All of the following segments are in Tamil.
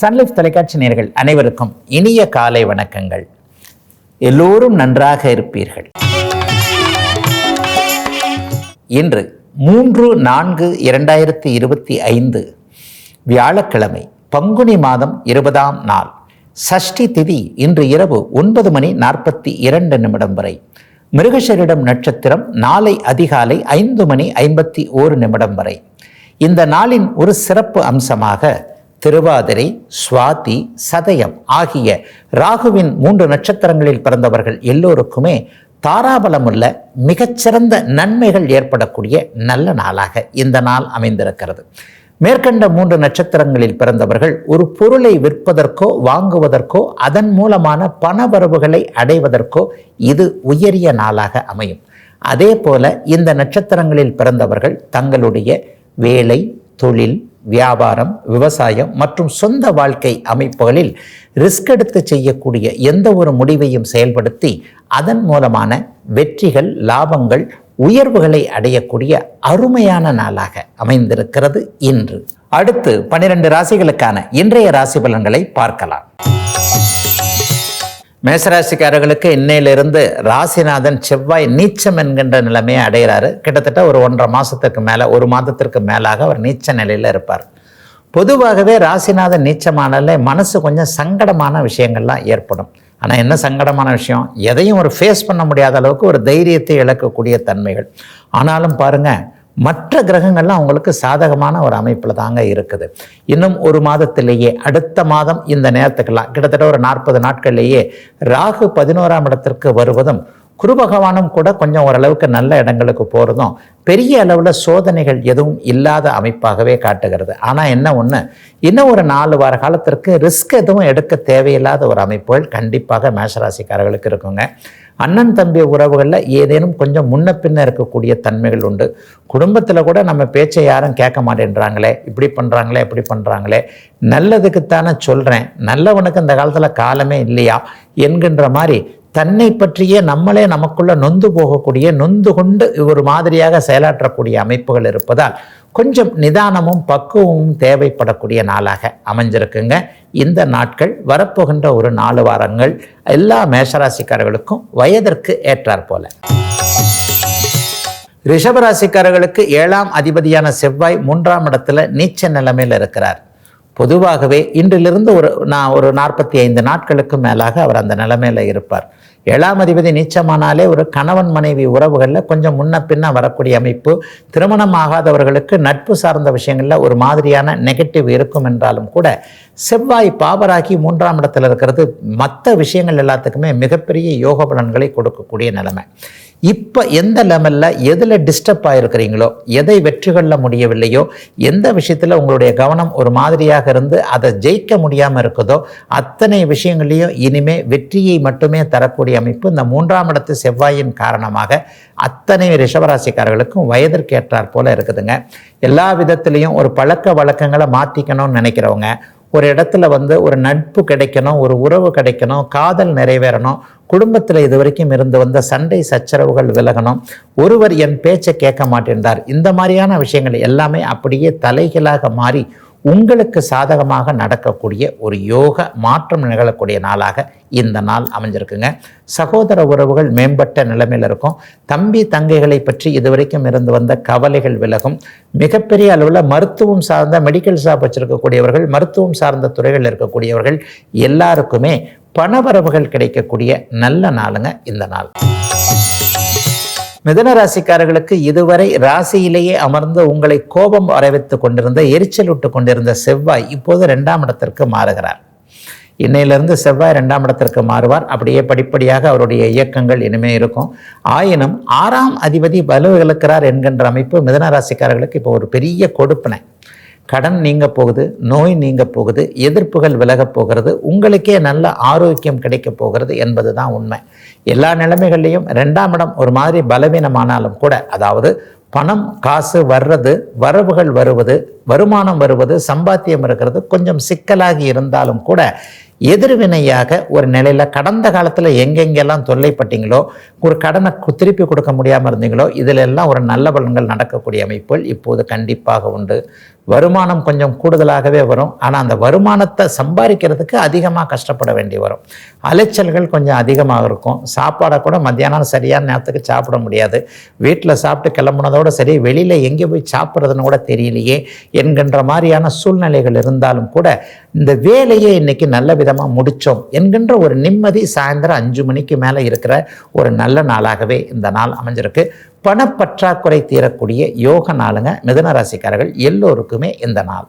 சன்லைஃப் தொலைக்காட்சி நேர்கள் அனைவருக்கும் இனிய காலை வணக்கங்கள். எல்லோரும் நன்றாக இருப்பீர்கள். இன்று மூன்று நான்கு இரண்டாயிரத்தி இருபத்தி ஐந்து வியாழக்கிழமை பங்குனி மாதம் இருபதாம் நாள். சஷ்டி திதி இன்று இரவு ஒன்பது மணி நாற்பத்தி இரண்டு நிமிடம் வரை. மிருகஷரிடம் நட்சத்திரம் நாளை அதிகாலை ஐந்து மணி ஐம்பத்தி ஓரு நிமிடம் வரை. இந்த நாளின் ஒரு சிறப்பு அம்சமாக திருவாதிரை சுவாதி சதயம் ஆகிய ராகுவின் மூன்று நட்சத்திரங்களில் பிறந்தவர்கள் எல்லோருக்குமே தாராபலமுள்ள மிகச்சிறந்த நன்மைகள் ஏற்படக்கூடிய நல்ல நாளாக இந்த நாள் அமைந்திருக்கிறது. மேற்கண்ட மூன்று நட்சத்திரங்களில் பிறந்தவர்கள் ஒரு பொருளை விற்பதற்கோ வாங்குவதற்கோ அதன் மூலமான பணவரவுகளை அடைவதற்கோ இது உயரிய நாளாக அமையும். அதே போல இந்த நட்சத்திரங்களில் பிறந்தவர்கள் தங்களுடைய வேலை தொழில் வியாபாரம் விவசாயம் மற்றும் சொந்த வாழ்க்கை அமைப்புகளில் ரிஸ்க் எடுத்து செய்யக்கூடிய எந்த ஒரு முடிவையும் செயல்படுத்தி அதன் மூலமான வெற்றிகள் லாபங்கள் உயர்வுகளை அடையக்கூடிய அருமையான நாளாக அமைந்திருக்கிறது இன்று. அடுத்து பன்னிரண்டு ராசிகளுக்கான இன்றைய ராசி பலன்களை பார்க்கலாம். மேசராசிக்காரர்களுக்கு இன்னையிலிருந்து ராசிநாதன் செவ்வாய் நீச்சம் என்கின்ற நிலைமையை அடைகிறாரு. கிட்டத்தட்ட ஒரு ஒன்றரை மாதத்துக்கு மேலே ஒரு மாதத்திற்கு மேலாக அவர் நீச்ச நிலையில் இருப்பார். பொதுவாகவே ராசிநாதன் நீச்சமானாலே மனசு கொஞ்சம் சங்கடமான விஷயங்கள்லாம் ஏற்படும். ஆனால் என்ன சங்கடமான விஷயம்? எதையும் ஒரு ஃபேஸ் பண்ண முடியாத அளவுக்கு ஒரு தைரியத்தை இழக்கக்கூடிய தன்மைகள். ஆனாலும் பாருங்கள் மற்ற கிரகங்கள்லாம் அவங்களுக்கு சாதகமான ஒரு அமைப்பில் தாங்க இருக்குது. இன்னும் ஒரு மாதத்திலேயே அடுத்த மாதம் இந்த நேரத்துக்கெல்லாம் கிட்டத்தட்ட ஒரு நாற்பது நாட்கள்லேயே ராகு பதினோராம் இடத்திற்கு வருவதும் குரு பகவானும் கூட கொஞ்சம் ஓரளவுக்கு நல்ல இடங்களுக்கு போகிறதும் பெரிய அளவில் சோதனைகள் எதுவும் இல்லாத அமைப்பாகவே காட்டுகிறது. ஆனால் என்ன ஒன்று இன்னும் ஒரு நாலு வார காலத்திற்கு ரிஸ்க் எதுவும் எடுக்க தேவையில்லாத ஒரு அமைப்புகள் கண்டிப்பாக மேஷராசிக்காரர்களுக்கு இருக்குங்க. அண்ணன் தம்பி உறவுகளில் ஏதேனும் கொஞ்சம் முன்ன பின்ன இருக்கக்கூடிய தன்மைகள் உண்டு. குடும்பத்தில் கூட நம்ம பேச்சை யாரும் கேட்க மாட்டேன்றாங்களே இப்படி பண்ணுறாங்களே இப்படி பண்ணுறாங்களே நல்லதுக்குத்தானே சொல்கிறேன் நல்லவனுக்கு இந்த காலத்தில் காலமே இல்லையா? என்கின்ற மாதிரி தன்னை பற்றியே நம்மளே நமக்குள்ள நொந்து போகக்கூடிய நொந்து கொண்டு ஒரு மாதிரியாக செயலாற்றக்கூடிய அமைப்புகள் இருப்பதால் கொஞ்சம் நிதானமும் பக்குவமும் தேவைப்படக்கூடிய நாளாக அமைஞ்சிருக்குங்க. இந்த நாட்கள் வரப்போகின்ற ஒரு நாலு வாரங்கள் எல்லா மேஷராசிக்காரர்களுக்கும் வயதிற்கு ஏற்றார் போல. ரிஷபராசிக்காரர்களுக்கு ஏழாம் அதிபதியான செவ்வாய் மூன்றாம் இடத்துல நீச்ச நிலைமையில் இருக்கிறார். பொதுவாகவே இன்றிலிருந்து ஒரு நான் ஒரு நாற்பத்தி ஐந்து நாட்களுக்கு மேலாக அவர் அந்த நிலைமையில் இருப்பார். ஏழாம் அதிபதி நீச்சமானாலே ஒரு கணவன் மனைவி உறவுகளில் கொஞ்சம் முன்ன பின்ன வரக்கூடிய அமைப்பு. திருமணம் ஆகாதவர்களுக்கு நட்பு சார்ந்த விஷயங்களில் ஒரு மாதிரியான நெகட்டிவ் இருக்கும் என்றாலும் கூட செவ்வாய் பாபராகி மூன்றாம் இடத்துல இருக்கிறது மற்ற விஷயங்கள் எல்லாத்துக்குமே மிகப்பெரிய யோக பலன்களை கொடுக்கக்கூடிய நிலைமை. இப்போ எந்த லெவலில் எதில் டிஸ்டர்ப் ஆகிருக்கிறீங்களோ எதை வெற்றி கொள்ள முடியவில்லையோ எந்த விஷயத்தில் உங்களுடைய கவனம் ஒரு மாதிரியாக இருந்து அதை ஜெயிக்க முடியாமல் இருக்குதோ அத்தனை விஷயங்களையும் இனிமே வெற்றியை மட்டுமே தரக்கூடிய அமைப்பு இந்த மூன்றாம் இடத்து செவ்வாயின் காரணமாக அத்தனை ரிஷபராசிக்காரர்களுக்கும் வயதிற்கு ஏற்றாற் போல இருக்குதுங்க. எல்லா விதத்துலேயும் ஒரு பழக்க வழக்கங்களை மாற்றிக்கணும்னு நினைக்கிறவங்க ஒரு இடத்துல வந்து ஒரு நட்பு கிடைக்கணும் ஒரு உறவு கிடைக்கணும் காதல் நிறைவேறணும் குடும்பத்தில் இது வரைக்கும் இருந்து வந்த சண்டை சச்சரவுகள் விலகணும். ஒருவர் என் பேச்சை கேட்க மாட்டேன்றார். இந்த மாதிரியான விஷயங்கள் எல்லாமே அப்படியே தலைகளாக மாறி உங்களுக்கு சாதகமாக நடக்கக்கூடிய ஒரு யோக மாற்றம் நிகழக்கூடிய நாளாக இந்த நாள் அமைஞ்சிருக்குங்க. சகோதர உறவுகள் மேம்பட்ட நிலைமையில் இருக்கும். தம்பி தங்கைகளை பற்றி இதுவரைக்கும் இருந்து வந்த கவலைகள் விலகும். மிகப்பெரிய அளவில் மருத்துவம் சார்ந்த மெடிக்கல் ஷாப் வச்சிருக்கக்கூடியவர்கள் மருத்துவம் சார்ந்த துறைகளில் இருக்கக்கூடியவர்கள் எல்லாருக்குமே பணவரவுகள் கிடைக்கக்கூடிய நல்ல நாளுங்க இந்த நாள். மிதன ராசிக்காரர்களுக்கு இதுவரை ராசியிலேயே அமர்ந்து உங்களை கோபம் வரவைத்து கொண்டிருந்த எரிச்சல் கொண்டிருந்த செவ்வாய் இப்போது ரெண்டாம் இடத்திற்கு மாறுகிறார். இன்னையிலிருந்து செவ்வாய் ரெண்டாம் இடத்திற்கு மாறுவார். அப்படியே படிப்படியாக அவருடைய இயக்கங்கள் இனிமே இருக்கும். ஆயினும் ஆறாம் அதிபதி வலு இழக்கிறார் என்கின்ற அமைப்பு மிதன ராசிக்காரர்களுக்கு இப்போ ஒரு பெரிய கொடுப்பினை. கடன் நீங்க போகுது நோய் நீங்க போகுது எதிர்ப்புகள் விலகப் போகிறது உங்களுக்கே நல்ல ஆரோக்கியம் கிடைக்க போகிறது என்பது தான் உண்மை. எல்லா நிலைமைகள்லையும் ரெண்டாம் இடம் ஒரு மாதிரி பலவீனமானாலும் கூட அதாவது பணம் காசு வர்றது வரவுகள் வருவது வருமானம் வருவது சம்பாத்தியம் இருக்கிறது கொஞ்சம் சிக்கலாகி இருந்தாலும் கூட எதிர்வினையாக ஒரு நிலையில் கடந்த காலத்தில் எங்கெங்கெல்லாம் தொல்லைப்பட்டீங்களோ ஒரு கடனை திருப்பி கொடுக்க முடியாமல் இருந்தீங்களோ இதில் எல்லாம் ஒரு நல்ல பலன்கள் நடக்கக்கூடிய அமைப்புகள் இப்போது கண்டிப்பாக உண்டு. வருமானம் கொஞ்சம் கூடுதலாகவே வரும். ஆனால் அந்த வருமானத்தை சம்பாதிக்கிறதுக்கு அதிகமாக கஷ்டப்பட வேண்டி வரும். அலைச்சல்கள் கொஞ்சம் அதிகமாக இருக்கும். சாப்பாடை கூட மத்தியானம் சரியான நேரத்துக்கு சாப்பிட முடியாது. வீட்டில் சாப்பிட்டு கிளம்புனதோடு சரி வெளியில் எங்கே போய் சாப்பிட்றதுன்னு கூட தெரியலையே என்கின்ற மாதிரியான சூழ்நிலைகள் இருந்தாலும் கூட இந்த வேலையை இன்னைக்கு நல்ல விதமாக முடித்தோம் என்கின்ற ஒரு நிம்மதி சாயந்தரம் அஞ்சு மணிக்கு மேலே இருக்கிற ஒரு நல்ல நாளாகவே இந்த நாள் அமைஞ்சிருக்கு. பணப்பற்றாக்குறை தீரக்கூடிய யோக நாளுங்க மிதனராசிக்காரர்கள் எல்லோருக்குமே இந்த நாள்.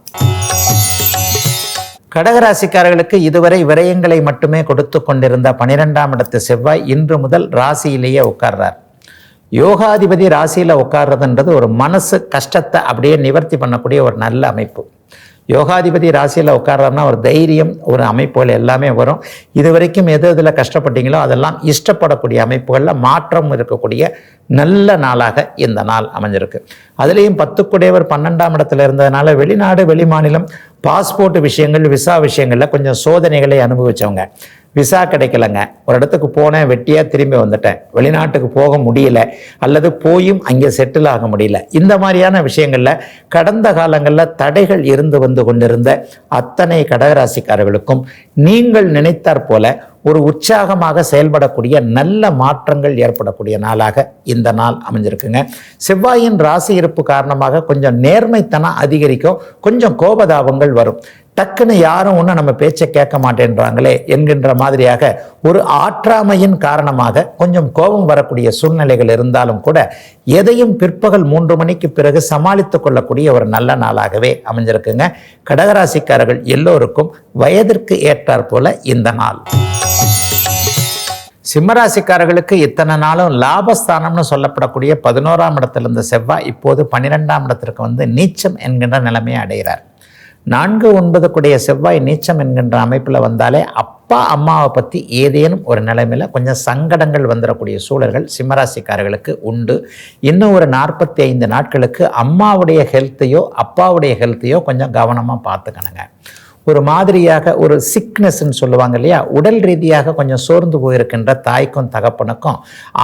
கடகராசிக்காரர்களுக்கு இதுவரை விரயங்களை மட்டுமே கொடுத்து கொண்டிருந்த பனிரெண்டாம் இடத்து செவ்வாய் இன்று முதல் ராசியிலேயே உட்கார்றார். யோகாதிபதி ராசியில் உட்கார்றதுன்றது ஒரு மனசு கஷ்டத்தை அப்படியே நிவர்த்தி பண்ணக்கூடிய ஒரு நல்ல அமைப்பு. யோகாதிபதி ராசியில் உட்கார்றாருன்னா ஒரு தைரியம் ஒரு அமைப்புகள் எல்லாமே வரும். இது வரைக்கும் எது எதில் கஷ்டப்பட்டீங்களோ அதெல்லாம் இஷ்டப்படக்கூடிய அமைப்புகளில் மாற்றம் இருக்கக்கூடிய நல்ல நாளாக இந்த நாள் அமைஞ்சிருக்கு. அதுலேயும் பத்துக்குடையவர் பன்னெண்டாம் இடத்துல இருந்ததுனால வெளிநாடு வெளிமாநிலம் பாஸ்போர்ட் விஷயங்கள் விசா விஷயங்களில் கொஞ்சம் சோதனைகளை அனுபவித்தவங்க விசா கிடைக்கலங்க. ஒரு இடத்துக்கு போனேன் வெட்டியாக திரும்பி வந்துட்டேன். வெளிநாட்டுக்கு போக முடியல. அல்லது போயும் அங்கே செட்டில் ஆக முடியல. இந்த மாதிரியான விஷயங்களில் கடந்த காலங்களில் தடைகள் இருந்து வந்து கொண்டிருந்த அத்தனை கடகராசிக்காரர்களுக்கும் நீங்கள் நினைத்தாற் போல ஒரு உற்சாகமாக செயல்படக்கூடிய நல்ல மாற்றங்கள் ஏற்படக்கூடிய நாளாக இந்த நாள் அமைஞ்சிருக்குங்க. செவ்வாயின் ராசி இருப்பு காரணமாக கொஞ்சம் நேர்மைத்தனம் அதிகரிக்கும். கொஞ்சம் கோபதாபங்கள் வரும். டக்குன்னு யாரும் ஒன்றும் நம்ம பேச்சை கேட்க மாட்டேன்றாங்களே என்கின்ற மாதிரியாக ஒரு ஆற்றாமையின் காரணமாக கொஞ்சம் கோபம் வரக்கூடிய சூழ்நிலைகள் இருந்தாலும் கூட எதையும் பிற்பகல் மூன்று மணிக்கு பிறகு சமாளித்துக் கொள்ளக்கூடிய ஒரு நல்ல நாளாகவே அமைஞ்சிருக்குங்க. கடகராசிக்காரர்கள் எல்லோருக்கும் வயதிற்கு ஏற்றாற் போல இந்த நாள். சிம்மராசிக்காரர்களுக்கு இத்தனை நாளும் லாபஸ்தானம்னு சொல்லப்படக்கூடிய பதினோராம் இடத்துல செவ்வாய் இப்போது பன்னிரெண்டாம் இடத்திற்கு வந்து நீச்சம் என்கின்ற நிலைமையை அடைகிறார். நான்கு ஒன்பதுக்குடைய செவ்வாய் நீச்சம் என்கின்ற அமைப்பில் வந்தாலே அப்பா அம்மாவை பற்றி ஏதேனும் ஒரு நிலைமையில் கொஞ்சம் சங்கடங்கள் வந்துடக்கூடிய சூழல்கள் சிம்மராசிக்காரர்களுக்கு உண்டு. இன்னும் ஒரு நாற்பத்தி ஐந்து நாட்களுக்கு அம்மாவுடைய ஹெல்த்தையோ அப்பாவுடைய ஹெல்த்தையோ கொஞ்சம் கவனமாக பார்த்துக்கணுங்க. ஒரு மாதிரியாக ஒரு சிக்னஸ்ன்னு சொல்லுவாங்க இல்லையா? உடல் ரீதியாக கொஞ்சம் சோர்ந்து போயிருக்கின்ற தாய்க்கும் தகப்பனுக்கும்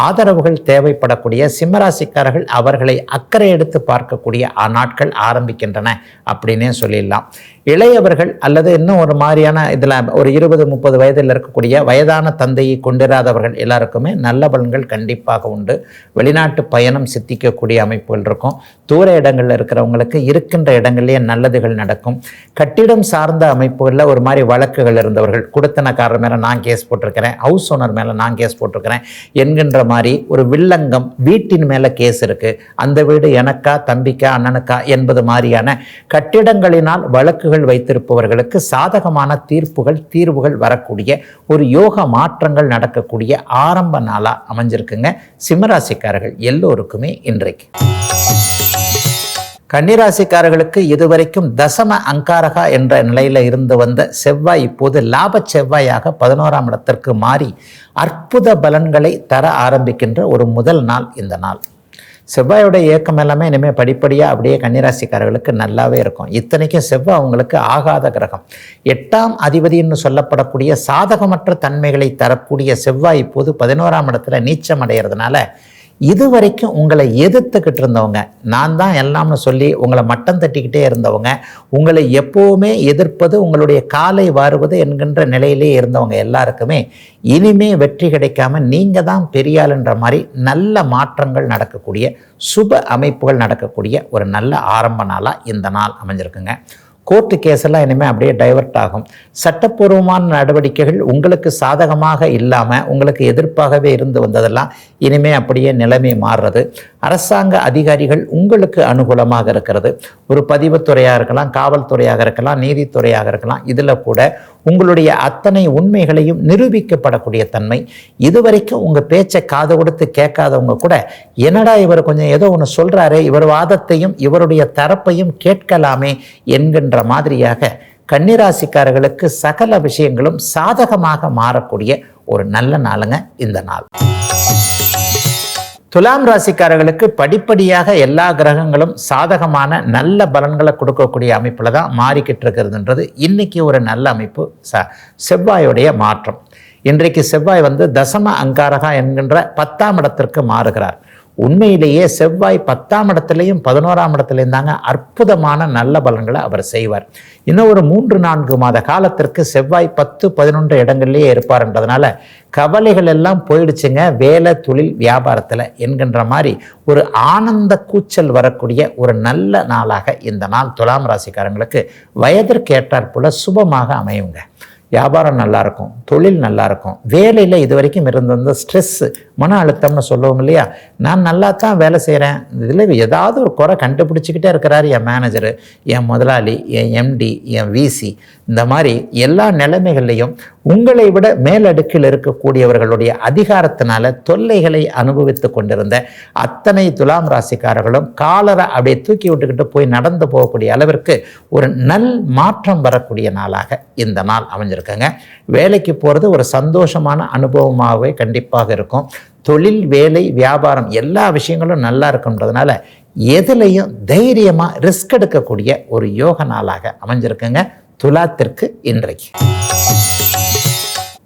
ஆதரவுகள் தேவைப்படக்கூடிய சிம்மராசிக்காரர்கள் அவர்களை அக்கறை எடுத்து பார்க்கக்கூடிய நாட்கள் ஆரம்பிக்கின்றன அப்படின்னே சொல்லிடலாம். இளையவர்கள் அல்லது இன்னும் ஒரு மாதிரியான இதில் ஒரு இருபது முப்பது வயதில் இருக்கக்கூடிய வயதான தந்தையை கொண்டிராதவர்கள் எல்லாருக்குமே நல்ல பலன்கள் கண்டிப்பாக உண்டு. வெளிநாட்டு பயணம் சித்திக்கக்கூடிய அமைப்புகள் இருக்கும். தூர இடங்களில் இருக்கிறவங்களுக்கு இருக்கின்ற இடங்கள்லேயே நல்லதுகள் நடக்கும். கட்டிடம் சார்ந்த அமைப்புகளில் ஒரு மாதிரி வழக்குகள் இருந்தவர்கள் குடுத்தனக்காரர் மேலே நான் கேஸ் போட்டிருக்கிறேன் ஹவுஸ் ஓனர் மேலே நான் கேஸ் போட்டிருக்கிறேன் என்கின்ற மாதிரி ஒரு வில்லங்கம் வீட்டின் மேலே கேஸ் இருக்குது அந்த வீடு எனக்கா தம்பிக்கா அண்ணனுக்கா என்பது மாதிரியான கட்டிடங்களினால் வழக்குகள் வைத்திருப்பவர்களுக்கு சாதகமான தீர்ப்புகள் தீர்வுகள் வரக்கூடிய ஒரு யோக மாற்றங்கள் நடக்கக்கூடிய ஆரம்ப நாளாக அமைஞ்சிருக்குங்க. சிம்மராசிக்காரர்கள் எல்லோருக்குமே இன்றைக்கு. கன்னிராசிக்காரர்களுக்கு இதுவரைக்கும் தசம அங்காரகா என்ற நிலையில் இருந்து வந்த செவ்வாய் இப்போது லாப செவ்வாயாக பதினோராம் இடத்திற்கு மாறி அற்புத பலன்களை தர ஆரம்பிக்கின்ற ஒரு முதல் நாள் இந்த நாள். செவ்வாயோட இயக்கம் எல்லாமே இனிமேல் படிப்படியாக அப்படியே கன்னிராசிக்காரர்களுக்கு நல்லாவே இருக்கும். இத்தனைக்கும் செவ்வாய் அவங்களுக்கு ஆகாத கிரகம். எட்டாம் அதிபதின்னு சொல்லப்படக்கூடிய சாதகமற்ற தன்மைகளை தரக்கூடிய செவ்வாய் இப்போது பதினோராம் இடத்துல நீச்சம் அடைகிறதுனால இதுவரைக்கும் உங்களை எதிர்த்துக்கிட்டு இருந்தவங்க நான் தான் எல்லாம்னு சொல்லி உங்களை மட்டம் தட்டிக்கிட்டே இருந்தவங்க உங்களை எப்போவுமே எதிர்ப்பது உங்களுடைய காலை வாருவது என்கின்ற நிலையிலே இருந்தவங்க எல்லாருக்குமே இனிமே வெற்றி கிடைக்காம நீங்கள் தான் பெரியாளுன்ற மாதிரி நல்ல மாற்றங்கள் நடக்கக்கூடிய சுப அமைப்புகள் நடக்கக்கூடிய ஒரு நல்ல ஆரம்ப நாளாக இந்த நாள் அமைஞ்சிருக்குங்க. கோர்ட்டு கேஸ் எல்லாம் இனிமேல் அப்படியே டைவர்ட் ஆகும். சட்டப்பூர்வமான நடவடிக்கைகள் உங்களுக்கு சாதகமாக இல்லாமல் உங்களுக்கு எதிர்ப்பாகவே இருந்து வந்ததெல்லாம் இனிமே அப்படியே நிலைமை மாறுறது. அரசாங்க அதிகாரிகள் உங்களுக்கு அனுகூலமாக இருக்கிறது. ஒரு பதிவுத்துறையாக இருக்கலாம் காவல்துறையாக இருக்கலாம் நீதித்துறையாக இருக்கலாம் இதில் கூட உங்களுடைய அத்தனை உண்மைகளையும் நிரூபிக்கப்படக்கூடிய தன்மை. இதுவரைக்கும் உங்கள் பேச்சை காது கொடுத்து கேட்காதவங்க கூட என்னடா இவர் கொஞ்சம் ஏதோ ஒன்று சொல்கிறாரே இவர் வாதத்தையும் இவருடைய தரப்பையும் கேட்கலாமே என்கின்ற மாதிரியாக கன்னிராசிக்காரர்களுக்கு சகல விஷயங்களும் சாதகமாக மாறக்கூடிய ஒரு நல்ல நாளுங்க இந்த நாள். துலாம் ராசிக்காரர்களுக்கு படிப்படியாக எல்லா கிரகங்களும் சாதகமான நல்ல பலன்களை கொடுக்கக்கூடிய அமைப்பில் தான் மாறிக்கிட்டு இருக்கிறதுன்றது இன்றைக்கி ஒரு நல்ல அமைப்பு. ச செவ்வாயுடைய மாற்றம். இன்றைக்கு செவ்வாய் வந்து தசம அங்காரகா என்கின்ற பத்தாம் இடத்திற்கு மாறுகிறார். உண்மையிலேயே செவ்வாய் பத்தாம் இடத்துலையும் பதினோராம் இடத்துலையும் தாங்க அற்புதமான நல்ல பலன்களை அவர் செய்வார். இன்னும் ஒரு மூன்று நான்கு மாத காலத்திற்கு செவ்வாய் பத்து பதினொன்று இடங்கள்லேயே இருப்பார்ன்றதுனால கவலைகள் எல்லாம் போயிடுச்சுங்க. வேலை தொழில் வியாபாரத்தில் என்கின்ற மாதிரி ஒரு ஆனந்த கூச்சல் வரக்கூடிய ஒரு நல்ல நாளாக இந்த நாள் துலாம் ராசிக்காரங்களுக்கு வயதிற்கு ஏற்றாற்போல் சுபமாக அமையுங்க. வியாபாரம் நல்லாயிருக்கும் தொழில் நல்லாயிருக்கும் வேலையில் இது வரைக்கும் இருந்த ஸ்ட்ரெஸ்ஸு மன அழுத்தம்னு சொல்லுவோம் இல்லையா? நான் நல்லா தான் வேலை செய்கிறேன் இதில் ஏதாவது ஒரு குறை கண்டுபிடிச்சிக்கிட்டே இருக்கிறார் என் மேனேஜரு என் முதலாளி என் எம்டி என் விசி இந்த மாதிரி எல்லா நிலைமைகள்லையும் உங்களை விட மேலடுக்கில் இருக்கக்கூடியவர்களுடைய அதிகாரத்தினால தொல்லைகளை அனுபவித்து கொண்டிருந்த அத்தனை துலாம் ராசிக்காரர்களும் காலரை அப்படியே தூக்கி விட்டுக்கிட்டு போய் நடந்து போகக்கூடிய அளவிற்கு ஒரு நல் மாற்றம் வரக்கூடிய நாளாக இந்த நாள் அமைஞ்சிருக்குங்க வேலைக்கு போகிறது ஒரு சந்தோஷமான அனுபவமாகவே கண்டிப்பாக இருக்கும். தொழில் வேலை வியாபாரம் எல்லா விஷயங்களும் நல்லா இருக்குன்றதுனால எதுலேயும் தைரியமாக ரிஸ்க் எடுக்கக்கூடிய ஒரு யோக நாளாக அமைஞ்சிருக்குங்க. துலாத்திற்கு இன்றைக்கு.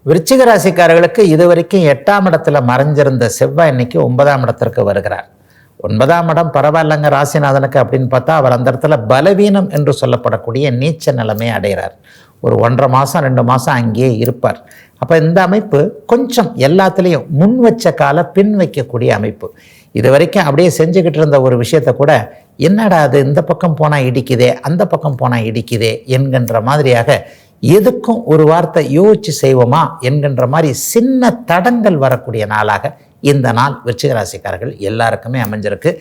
விருச்சிக ராசிக்காரர்களுக்கு இதுவரைக்கும் எட்டாம் இடத்துல மறைஞ்சிருந்த செவ்வாய் இன்னைக்கு ஒன்பதாம் இடத்திற்கு வருகிறார். ஒன்பதாம் இடம் பரவாயில்லைங்க ராசிநாதனுக்கு அப்படின்னு பார்த்தா அவர் அந்த இடத்துல பலவீனம் என்று சொல்லப்படக்கூடிய நீச்ச நிலைமை அடைகிறார். ஒரு ஒன்றரை மாதம் ரெண்டு மாதம் அங்கேயே இருப்பார். அப்போ இந்த அமைப்பு கொஞ்சம் எல்லாத்துலேயும் முன் வச்ச கால பின் வைக்கக்கூடிய அமைப்பு. இது வரைக்கும் அப்படியே செஞ்சுக்கிட்டு இருந்த ஒரு விஷயத்த கூட என்னடா அது இந்த பக்கம் போனால் இடிக்குதே அந்த பக்கம் போனால் இடிக்குதே என்கின்ற மாதிரியாக எதுக்கும் ஒரு வார்த்தை யோசிச்சு செய்வோமா என்கின்ற மாதிரி சின்ன தடங்கள் வரக்கூடிய நாளாக இந்த நாள் விருச்சிகராசிக்காரர்கள் எல்லாருக்குமே அமைஞ்சிருக்கு.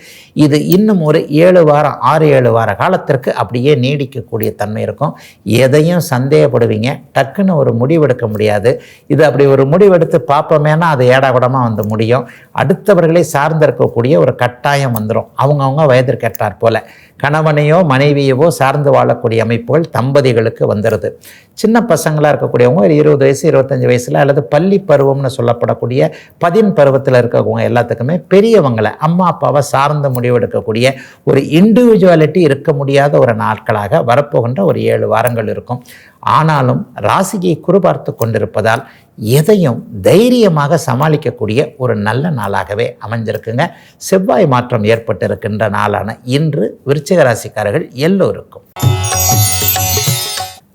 இது இன்னும் ஒரு ஏழு வாரம் ஆறு ஏழு வார காலத்திற்கு அப்படியே நீடிக்கக்கூடிய தன்மை இருக்கும். எதையும் சந்தேகப்படுவீங்க. டக்குன்னு ஒரு முடிவெடுக்க முடியாது. இது அப்படி ஒரு முடிவெடுத்து பார்ப்போமேனா அது ஏடாகுடமாக வந்து முடியும். அடுத்தவர்களை சார்ந்திருக்கக்கூடிய ஒரு கட்டாயம் வந்துடும் அவங்கவுங்க வயதிற்கேற்றார் போல. கணவனையோ மனைவியவோ சார்ந்து வாழக்கூடிய அமைப்புகள் தம்பதிகளுக்கு வந்துடுது சின்ன பசங்களாக இருக்கக்கூடியவங்க ஒரு இருபது வயசு இருபத்தஞ்சி வயசில் அல்லது பள்ளி பருவம்னு சொல்லப்படக்கூடிய பதின் பருவத்தில் இருக்கவங்க எல்லாத்துக்குமே பெரியவங்களை அம்மா அப்பாவை சார்ந்த முடிவெடுக்கக்கூடிய ஒரு இண்டிவிஜுவாலிட்டி இருக்க முடியாத ஒரு நாட்களாக வரப்போகின்ற ஒரு ஏழு வாரங்கள் இருக்கும். ஆனாலும் ராசியை குறுபார்த்து கொண்டிருப்பதால் எதையும் தைரியமாக சமாளிக்கக்கூடிய ஒரு நல்ல நாளாகவே அமைஞ்சிருக்குங்க. செவ்வாய் மாற்றம் ஏற்பட்டிருக்கின்ற நாளான இன்று விருச்சிக ராசிக்காரர்கள் எல்லோருக்கும்.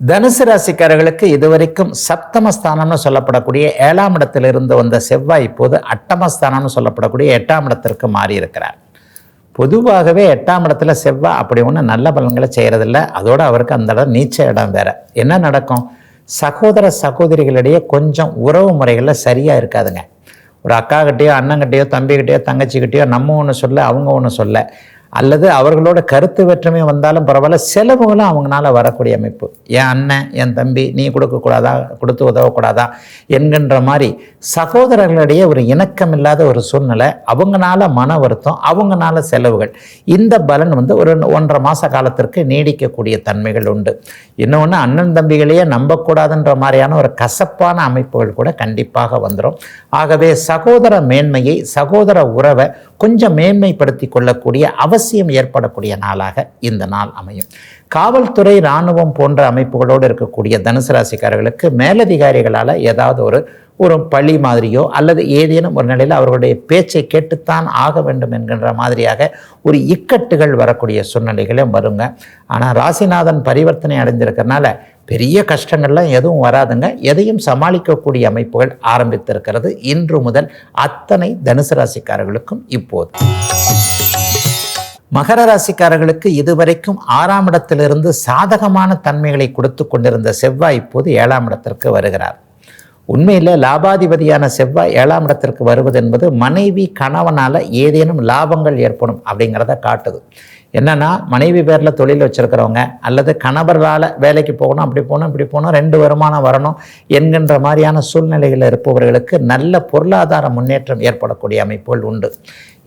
தனுசு ராசிக்காரர்களுக்கு இதுவரைக்கும் சப்தமஸ்தானம்னு சொல்லப்படக்கூடிய ஏழாம் இடத்திலிருந்து வந்த செவ்வாய் இப்போது அட்டமஸ்தானம்னு சொல்லப்படக்கூடிய எட்டாம் இடத்திற்கு மாறி இருக்கிறார் பொதுவாகவே எட்டாம் இடத்துல செவ்வாய் அப்படி ஒன்றும் நல்ல பலன்களை செய்கிறதில்ல அதோடு அவருக்கு அந்த இடம் நீச்ச இடம் வேற. என்ன நடக்கும்? சகோதர சகோதரிகளிடையே கொஞ்சம் உறவு முறைகளில் சரியாக இருக்காதுங்க. ஒரு அக்காக்கிட்டேயோ அண்ணங்கிட்டேயோ தம்பிக்கிட்டேயோ தங்கச்சிக்கிட்டேயோ நம்ம ஒன்று சொல்ல அவங்க ஒன்று சொல்ல. அல்லது அவர்களோட கருத்து வேற்றுமை வந்தாலும் பரவாயில்ல செலவுகளும் அவங்களால வரக்கூடிய அமைப்பு. என் அண்ணன் என் தம்பி நீ கொடுக்கக்கூடாதா? கொடுத்து உதவக்கூடாதா? என்கின்ற மாதிரி சகோதரர்களிடையே ஒரு இணக்கம் இல்லாத ஒரு சூழ்நிலை அவங்களால மன வருத்தம் அவங்களால செலவுகள். இந்த பலன் வந்து ஒரு ஒன்றரை மாத காலத்திற்கு நீடிக்கக்கூடிய தன்மைகள் உண்டு. இன்னொன்று அண்ணன் தம்பிகளையே நம்பக்கூடாதுன்ற மாதிரியான ஒரு கசப்பான அமைப்புகள் கூட கண்டிப்பாக வந்துடும் ஆகவே சகோதர மேன்மையை சகோதர உறவை கொஞ்சம் மேன்மைப்படுத்தி கொள்ளக்கூடிய அவசியம் ஏற்படக்கூடிய நாளாக இந்த நாள் அமையும். காவல்துறை இராணுவம் போன்ற அமைப்புகளோடு இருக்கக்கூடிய தனுசு ராசிக்காரர்களுக்கு மேலதிகாரிகளால் ஏதாவது ஒரு ஒரு பழி மாதிரியோ அல்லது ஏதேனும் ஒரு நிலையில் அவர்களுடைய பேச்சை கேட்டுத்தான் ஆக வேண்டும் என்கின்ற மாதிரியாக ஒரு இக்கட்டுகள் வரக்கூடிய சூழ்நிலைகளும் வருங்க. ஆனால் ராசிநாதன் பரிவர்த்தனை அடைஞ்சிருக்கிறனால பெரிய கஷ்டங்கள்லாம் எதுவும் வராதுங்க. எதையும் சமாளிக்கக்கூடிய அமைப்புகள் ஆரம்பித்திருக்கிறது. இன்று முதல் அத்தனை தனுசு ராசிக்காரர்களுக்கும் இப்போது. மகர ராசிக்காரர்களுக்கு இதுவரைக்கும் ஆறாம் இடத்திலிருந்து சாதகமான தன்மைகளை கொடுத்து கொண்டிருந்த செவ்வாய் இப்போது ஏழாம் இடத்திற்கு வருகிறார். உண்மையில் லாபாதிபதியான செவ்வாய் ஏழாம் இடத்திற்கு வருவது என்பது மனைவி கணவனால் ஏதேனும் லாபங்கள் ஏற்படும் அப்படிங்கிறத காட்டுது. என்னன்னா மனைவி பேரில் தொழில் வச்சுருக்கிறவங்க அல்லது கணவரால் வேலைக்கு போகணும் அப்படி போகணும் இப்படி போகணும் ரெண்டு வருமானம் வரணும் என்கின்ற மாதிரியான சூழ்நிலைகளில் இருப்பவர்களுக்கு நல்ல பொருளாதார முன்னேற்றம் ஏற்படக்கூடிய அமைப்புகள் உண்டு.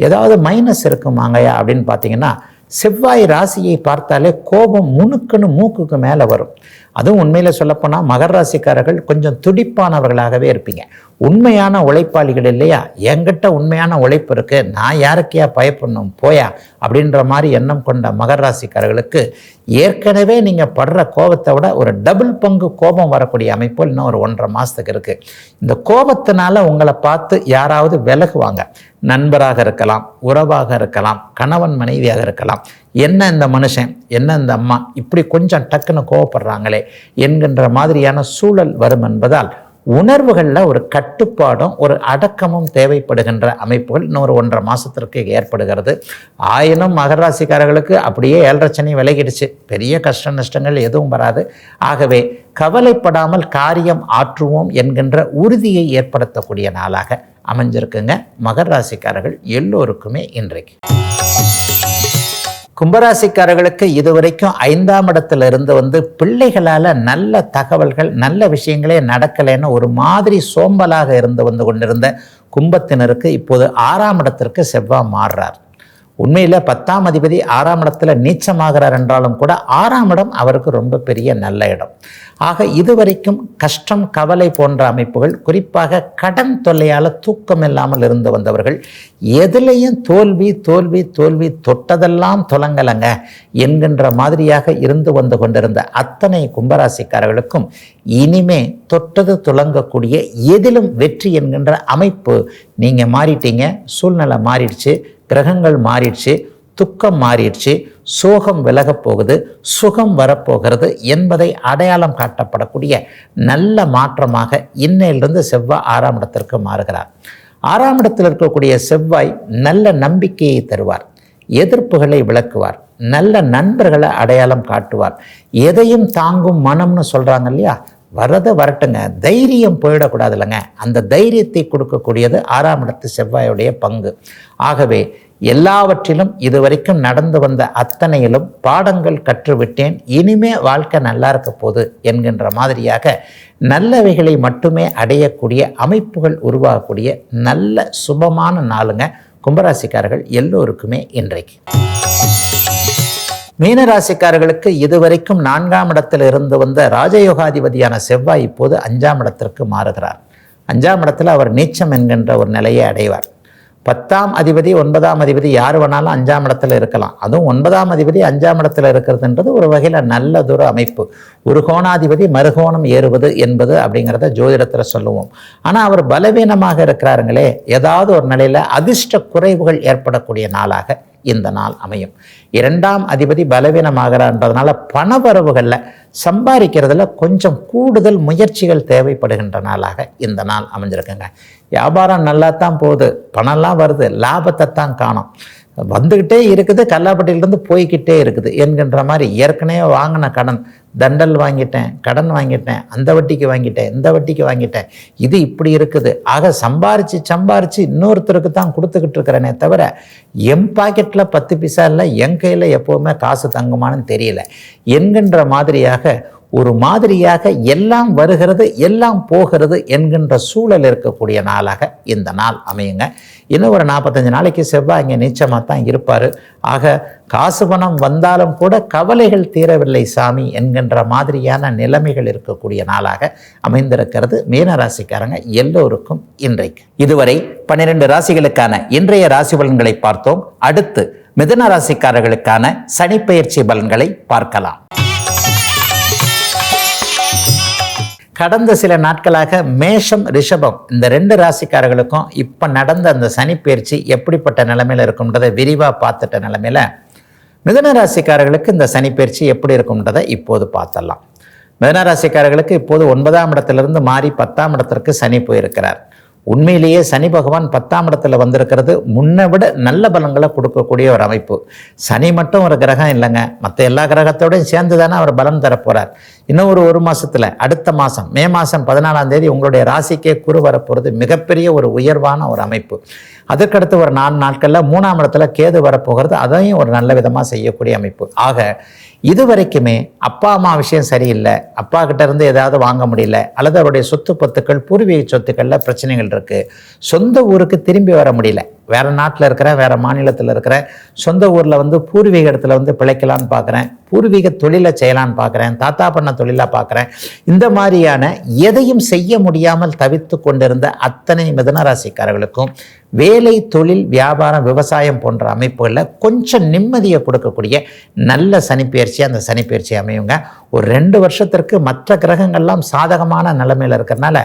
ஏதாவது மைனஸ் இருக்குமாங்கயா அப்படின்னு பார்த்தீங்கன்னா செவ்வாய் ராசியை பார்த்தாலே கோபம் முணுக்குன்னு மூக்குக்கு மேலே வரும். அதுவும் உண்மையில் சொல்லப்போனால் மகர ராசிக்காரர்கள் கொஞ்சம் துடிப்பானவர்களாகவே இருப்பீங்க. உண்மையான உழைப்பாளிகள் இல்லையா? என்கிட்ட உண்மையான உழைப்பு இருக்கு. நான் யாருக்கையா பயப்படணும்? போயா? அப்படின்ற மாதிரி எண்ணம் கொண்ட மகர ராசிக்காரர்களுக்கு ஏற்கனவே நீங்கள் படுற கோபத்தை விட ஒரு டபுள் பங்கு கோபம் வரக்கூடிய அமைப்பு இன்னும் ஒரு ஒன்றரை மாதத்துக்கு இருக்குது இந்த கோபத்தினால உங்களை பார்த்து யாராவது விலகுவாங்க. நண்பராக இருக்கலாம் உறவாக இருக்கலாம் கணவன் மனைவியாக இருக்கலாம். என்ன இந்த மனுஷன்? என்ன இந்த அம்மா? இப்படி கொஞ்சம் டக்குன்னு கோவப்படுறாங்களே என்கின்ற மாதிரியான சூழல் வரும் என்பதால் உணர்வுகளில் ஒரு கட்டுப்பாடும் ஒரு அடக்கமும் தேவைப்படுகின்ற அமைப்புகள் இன்னொரு ஒன்றரை மாதத்திற்கு ஏற்படுகிறது. ஆயினும் மகராசிக்காரர்களுக்கு அப்படியே ஏழரை விலகிடுச்சு. பெரிய கஷ்ட நஷ்டங்கள் எதுவும் வராது. ஆகவே கவலைப்படாமல் காரியம் ஆற்றுவோம் என்கின்ற உறுதியை ஏற்படுத்தக்கூடிய நாளாக அமைஞ்சிருக்குங்க. மகர ராசிக்காரர்கள் எல்லோருக்குமே இன்றைக்கு. கும்பராசிக்காரர்களுக்கு இதுவரைக்கும் ஐந்தாம் இடத்துல இருந்து வந்து பிள்ளைகளால் நல்ல தகவல்கள் நல்ல விஷயங்களே நடக்கலைன்னு ஒரு மாதிரி சோம்பலாக இருந்து வந்து கொண்டிருந்த கும்பத்தினருக்கு இப்போது ஆறாம் இடத்திற்கு செவ்வாய் மாறுறார். உண்மையில் பத்தாம் அதிபதி ஆறாம் இடத்துல நீச்சமாகிறார் என்றாலும் கூட ஆறாம் இடம் அவருக்கு ரொம்ப பெரிய நல்ல இடம். ஆக இதுவரைக்கும் கஷ்டம் கவலை போன்ற அமைப்புகள் குறிப்பாக கடன் தொல்லையால் தூக்கம் இல்லாமல் இருந்து வந்தவர்கள் எதுலேயும் தோல்வி தோல்வி தோல்வி தொட்டதெல்லாம் தொலங்கலங்க என்கின்ற மாதிரியாக இருந்து வந்து கொண்டிருந்த அத்தனை கும்பராசிக்காரர்களுக்கும் இனிமே தொட்டது துலங்கக்கூடிய எதிலும் வெற்றி என்கின்ற அமைப்பு நீங்கள் மாறிட்டீங்க சூழ்நிலை மாறிடுச்சு கிரகங்கள் மாறிடுச்சு துக்கம் மாறிடுச்சு சோகம் விலகப் போகுது சுகம் வரப்போகிறது என்பதை அடையாளம் காட்டப்படக்கூடிய நல்ல மாற்றமாக இன்னையிலிருந்து செவ்வாய் ஆறாம் இடத்திற்கு மாறுகிறார். ஆறாம் இடத்தில் இருக்கக்கூடிய செவ்வாய் நல்ல நம்பிக்கையை தருவார் எதிர்ப்புகளை விளக்குவார் நல்ல நண்பர்களை அடையாளம் காட்டுவார். எதையும் தாங்கும் மனம்னு சொல்கிறாங்க இல்லையா? வரத வரட்டுங்க. தைரியம் போயிடக்கூடாது இல்லைங்க அந்த தைரியத்தை கொடுக்கக்கூடியது ஆறாம் இடத்து செவ்வாயுடைய பங்கு. ஆகவே எல்லாவற்றிலும் இதுவரைக்கும் நடந்து வந்த அத்தனையிலும் பாடங்கள் கற்றுவிட்டேன். இனிமே வாழ்க்கை நல்லா இருக்க போகுது என்கின்ற மாதிரியாக நல்லவைகளை மட்டுமே அடையக்கூடிய அமைப்புகள் உருவாகக்கூடிய நல்ல சுபமான நாளுங்க. கும்பராசிக்காரர்கள் எல்லோருக்குமே இன்றைக்கு. மீனராசிக்காரர்களுக்கு இதுவரைக்கும் நான்காம் இடத்தில் இருந்து வந்த ராஜயோகாதிபதியான செவ்வாய் இப்போது அஞ்சாம் இடத்திற்கு மாறுகிறார். அஞ்சாம் இடத்தில் அவர் நீச்சம் என்கின்ற ஒரு நிலையை அடைவார். பத்தாம் அதிபதி ஒன்பதாம் அதிபதி யார் வேணாலும் அஞ்சாம் இடத்துல இருக்கலாம். அதுவும் ஒன்பதாம் அதிபதி அஞ்சாம் இடத்துல இருக்கிறதுன்றது ஒரு வகையில் நல்லதொரு அமைப்பு. ஒரு கோணாதிபதி மறுகோணம் ஏறுவது என்பது அப்படிங்கிறத ஜோதிடத்தில் சொல்லுவோம். ஆனால் அவர் பலவீனமாக இருக்கிறாருங்களே ஏதாவது ஒரு நிலையில் அதிர்ஷ்ட குறைவுகள் ஏற்படக்கூடிய நாளாக இந்த நாள் அமையும். இரண்டாம் அதிபதி பலவீனமாகிறான்றதுனால பணவரவுகளில் சம்பாதிக்கிறதுல கொஞ்சம் கூடுதல் முயற்சிகள் தேவைப்படுகின்ற நாளாக இந்த நாள் அமைஞ்சிருக்குங்க. வியாபாரம் நல்லா தான் போகுது. பணம்லாம் வருது. லாபத்தை தான் காணும். வந்துக்கிட்டே இருக்குது கல்லாப்பட்டியிலிருந்து போய்கிட்டே இருக்குது என்கின்ற மாதிரி ஏற்கனவே வாங்கின கடன். தண்டல் வாங்கிட்டேன் கடன் வாங்கிட்டேன் அந்த வட்டிக்கு வாங்கிட்டேன் இந்த வட்டிக்கு வாங்கிட்டேன். இது இப்படி இருக்குது. ஆக சம்பாரித்து சம்பாரித்து இன்னொருத்தருக்கு தான் கொடுத்துக்கிட்டு இருக்கிறேனே தவிர என் பாக்கெட்டில் பத்து பைசா இல்லை என் கையில் எப்போவுமே காசு தங்குமானு தெரியல. என்கின்ற மாதிரியாக ஒரு மாதிரியாக எல்லாம் வருகிறது எல்லாம் போகிறது என்கின்ற சூழல் இருக்கக்கூடிய நாளாக இந்த நாள் அமையுங்க. இன்னும் ஒரு நாற்பத்தஞ்சு நாளைக்கு செவ்வாய் இங்கே நீச்சமாக தான் இருப்பார். ஆக காசு பணம் வந்தாலும் கூட கவலைகள் தீரவில்லை சாமி என்கின்ற மாதிரியான நிலைமைகள் இருக்கக்கூடிய நாளாக அமைந்திருக்கிறது. மீனராசிக்காரங்க எல்லோருக்கும் இன்றைக்கு. இதுவரை பன்னிரெண்டு ராசிகளுக்கான இன்றைய ராசி பலன்களை பார்த்தோம். அடுத்து மிதன ராசிக்காரர்களுக்கான சனிப்பெயர்ச்சி பலன்களை பார்க்கலாம். கடந்த சில நாட்களாக மேஷம் ரிஷபம் இந்த ரெண்டு ராசிக்காரர்களுக்கும் இப்போ நடந்த அந்த சனிப்பயிற்சி எப்படிப்பட்ட நிலைமையில் இருக்கும்ன்றதை விரிவாக பார்த்துட்ட நிலைமையில் மிதன ராசிக்காரர்களுக்கு இந்த சனிப்பயிற்சி எப்படி இருக்கும்ன்றதை இப்போது பார்த்தலாம் மிதன ராசிக்காரர்களுக்கு இப்போது ஒன்பதாம் இடத்திலிருந்து மாறி பத்தாம் இடத்திற்கு சனி போயிருக்கிறார். உண்மையிலேயே சனி பகவான் பத்தாம் இடத்துல வந்திருக்கிறது. முன்னை விட நல்ல பலன்களை கொடுக்கக்கூடிய ஒரு அமைப்பு. சனி மட்டும் ஒரு கிரகம் இல்லைங்க. மற்ற எல்லா கிரகத்தோடையும் சேர்ந்து தானே அவர் பலம் தரப்போகிறார் இன்னும் ஒரு ஒரு மாதத்தில் அடுத்த மாதம் மே மாதம் பதினாலாம் தேதி உங்களுடைய ராசிக்கே குரு வரப்போகிறது மிகப்பெரிய ஒரு உயர்வான ஒரு அமைப்பு. அதுக்கடுத்து ஒரு நாலு நாட்களில் மூணாம் இடத்துல கேது வரப்போகிறது அதையும் ஒரு நல்ல விதமாக செய்யக்கூடிய அமைப்பு. ஆக இது வரைக்குமே அப்பா அம்மா விஷயம் சரியில்லை. அப்பா கிட்ட இருந்து ஏதாவது வாங்க முடியல. அல்லது அவருடைய சொத்து பத்துக்கள் பூர்வீக சொத்துக்களில் பிரச்சனைகள் இருக்குது சொந்த ஊருக்கு திரும்பி வர முடியல. வேறு நாட்டில் இருக்கிறேன் வேறு மாநிலத்தில் இருக்கிறேன் சொந்த ஊரில் வந்து பூர்வீக இடத்துல வந்து பிழைக்கலான்னு பார்க்குறேன் பூர்வீக தொழிலை செய்யலான்னு பார்க்குறேன் தாத்தா பண்ண தொழிலாக பார்க்குறேன் இந்த மாதிரியான எதையும் செய்ய முடியாமல் தவித்து கொண்டிருந்த அத்தனை மிதனராசிக்காரர்களுக்கும் வேலை தொழில் வியாபாரம் விவசாயம் போன்ற அமைப்புகளில் கொஞ்சம் நிம்மதியை கொடுக்கக்கூடிய நல்ல சனிப்பயிற்சி அந்த சனிப்பயிற்சி அமையுங்க. ஒரு ரெண்டு வருஷத்திற்கு மற்ற கிரகங்கள்லாம் சாதகமான நிலைமையில் இருக்கிறனால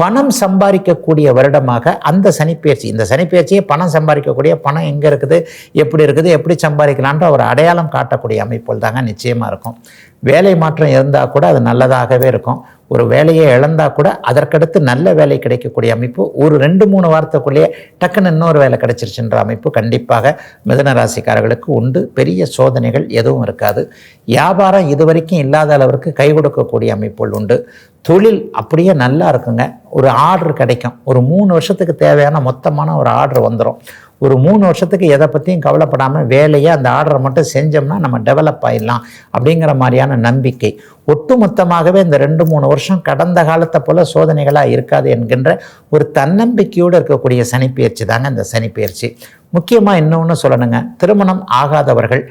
பணம் சம்பாதிக்கக்கூடிய வருடமாக அந்த சனிப்பெயர்ச்சி இந்த சனிப்பெயர்ச்சியே பணம் சம்பாதிக்கக்கூடிய பணம் எங்கே இருக்குது எப்படி இருக்குது எப்படி சம்பாதிக்கலான்ற ஒரு அடையாளம் காட்டக்கூடிய அமைப்புகள் தாங்க நிச்சயமாக இருக்கும். வேலை மாற்றம் இருந்தால் கூட அது நல்லதாகவே இருக்கும். ஒரு வேலையை இழந்தால் கூட அதற்கடுத்து நல்ல வேலை கிடைக்கக்கூடிய அமைப்பு ஒரு ரெண்டு மூணு வாரத்துக்குள்ளேயே டக்குன்னு இன்னொரு வேலை கிடைச்சிருச்சுன்ற அமைப்பு கண்டிப்பாக மிதன ராசிக்காரர்களுக்கு உண்டு. பெரிய சோதனைகள் எதுவும் இருக்காது. வியாபாரம் இதுவரைக்கும் இல்லாத அளவிற்கு கை கொடுக்கக்கூடிய அமைப்புகள் உண்டு. தொழில் அப்படியே நல்லா இருக்குங்க. ஒரு ஆர்டர் கிடைக்கும். ஒரு மூணு வருஷத்துக்கு தேவையான மொத்தமான ஒரு ஆர்டர் வந்துடும் ஒரு மூணு வருஷத்துக்கு எதை பற்றியும் கவலைப்படாமல் வேலையை அந்த ஆர்டரை மட்டும் செஞ்சோம்னா நம்ம டெவலப் ஆகிடலாம் அப்படிங்கிற மாதிரியான நம்பிக்கை. ஒட்டுமொத்தமாகவே இந்த ரெண்டு மூணு வருஷம் கடந்த காலத்தை போல சோதனைகளாக இருக்காது என்கின்ற ஒரு தன்னம்பிக்கையோடு இருக்கக்கூடிய சனிப்பெயர்ச்சி தாங்க இந்த சனிப்பெயர்ச்சி. முக்கியமாக இன்னொன்று சொல்லணுங்க. திருமணம் ஆகாதவர்கள்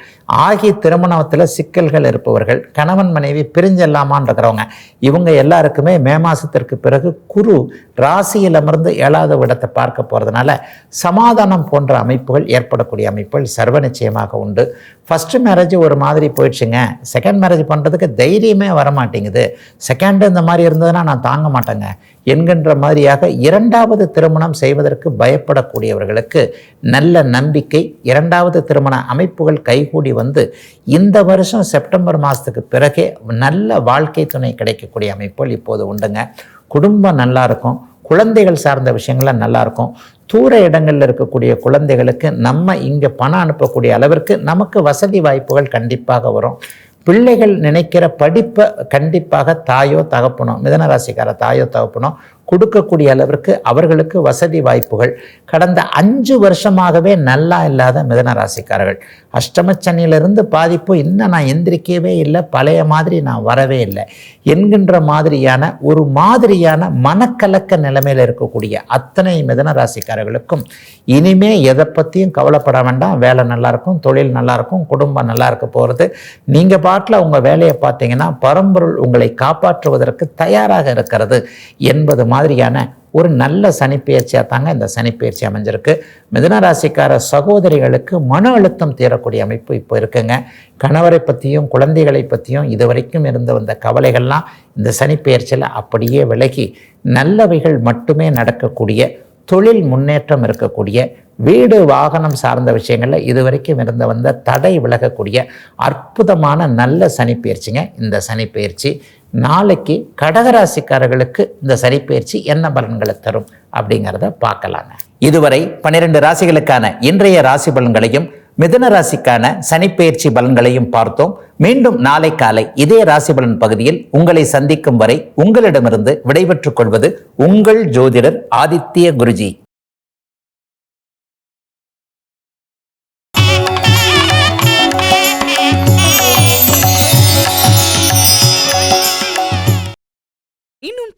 ஆகி திருமணத்தில் சிக்கல்கள் இருப்பவர்கள் கணவன் மனைவி பிரிஞ்செல்லாமான்னு இருக்கிறவங்க இவங்க எல்லாருக்குமே மே மாதத்திற்கு பிறகு குரு ராசியில் அமர்ந்து ஏழாவது இடத்தை பார்க்க போகிறதுனால சமாதானம் போன்ற அமைப்புகள் ஏற்படக்கூடிய அமைப்புகள் சர்வ நிச்சயமாக உண்டு. ஃபஸ்ட்டு மேரேஜ் ஒரு மாதிரி போயிடுச்சுங்க. செகண்ட் மேரேஜ் பண்ணுறதுக்கு தைரியமே வர மாட்டேங்குது செகண்டு இந்த மாதிரி இருந்ததுன்னா நான் தாங்க மாட்டேங்க. என்கின்ற மாதிரியாக இரண்டாவது திருமணம் செய்வதற்கு பயப்படக்கூடியவர்களுக்கு நல்ல நம்பிக்கை இரண்டாவது திருமண அமைப்புகள் கைகூடி வந்து இந்த வருஷம் செப்டம்பர் மாதத்துக்கு பிறகே நல்ல வாழ்க்கை துணை கிடைக்கக்கூடிய அமைப்புகள் இப்போது உண்டுங்க. குடும்பம் நல்லா இருக்கும். குழந்தைகள் சார்ந்த விஷயங்கள்லாம் நல்லா இருக்கும். தூர இடங்களில் இருக்கக்கூடிய குழந்தைகளுக்கு நம்ம இங்கே பணம் அனுப்பக்கூடிய அளவிற்கு நமக்கு வசதி வாய்ப்புகள் கண்டிப்பாக வரும். பிள்ளைகள் நினைக்கிற படிப்பை கண்டிப்பாக தாயோ தகப்பனோ மிதனராசிக்கார தாயோ தகப்பனோ கொடுக்கக்கூடிய அளவிற்கு அவர்களுக்கு வசதி வாய்ப்புகள். கடந்த அஞ்சு வருஷமாகவே நல்லா இல்லாத மிதன ராசிக்காரர்கள் அஷ்டமச்சனியிலிருந்து பாதிப்பு இன்னும் நான் எந்திரிக்கவே இல்லை. பழைய மாதிரி நான் வரவே இல்லை. என்கின்ற மாதிரியான ஒரு மாதிரியான மனக்கலக்க நிலைமையில் இருக்கக்கூடிய அத்தனை மிதன ராசிக்காரர்களுக்கும் இனிமே எதை பற்றியும் கவலைப்பட வேண்டாம். வேலை நல்லாயிருக்கும் தொழில் நல்லாயிருக்கும் குடும்பம் நல்லா இருக்க போகிறது. நீங்கள் பாட்டில் உங்கள் வேலையை பார்த்தீங்கன்னா பரம்பொருள் உங்களை காப்பாற்றுவதற்கு தயாராக இருக்கிறது என்பது மாதிரியான ஒரு நல்ல சனிப்பெயர்ச்சியாக தாங்க இந்த சனிப்பெயர்ச்சி அமைஞ்சிருக்கு. மிதுன ராசிக்கார சகோதரிகளுக்கு மன அழுத்தம் தீரக்கூடிய அமைப்பு இப்போ இருக்குங்க. கணவரை பற்றியும் குழந்தைகளை பற்றியும் இது வரைக்கும் இருந்து வந்த கவலைகள்லாம் இந்த சனிப்பெயர்ச்சியில் அப்படியே விலகி நல்லவைகள் மட்டுமே நடக்கக்கூடிய தொழில் முன்னேற்றம் இருக்கக்கூடிய வீடு வாகனம் சார்ந்த விஷயங்களில் இதுவரைக்கும் இருந்த வந்த தடை விலகக்கூடிய அற்புதமான நல்ல சனிப்பெயர்ச்சிங்க இந்த சனிப்பயிற்சி நாளைக்கு கடகராசிக்காரர்களுக்கு இந்த சனிப்பெயர்ச்சி என்ன பலன்களை தரும் அப்படிங்கிறத பார்க்கலாங்க. இதுவரை பன்னிரெண்டு ராசிகளுக்கான இன்றைய ராசி பலன்களையும் மிதுன ராசிக்கான சனிப்பெயர்ச்சி பலன்களையும் பார்த்தோம். மீண்டும் நாளை காலை இதே ராசி பலன் பகுதியில் உங்களை சந்திக்கும் வரை உங்களிடமிருந்து விடைபெற்றுக் கொள்வது உங்கள் ஜோதிடர் ஆதித்ய குருஜி.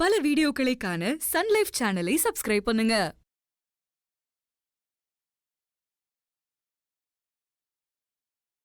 பல வீடியோக்களை காண சன்லைஃப் சேனலை சப்ஸ்கிரைப் பண்ணுங்க.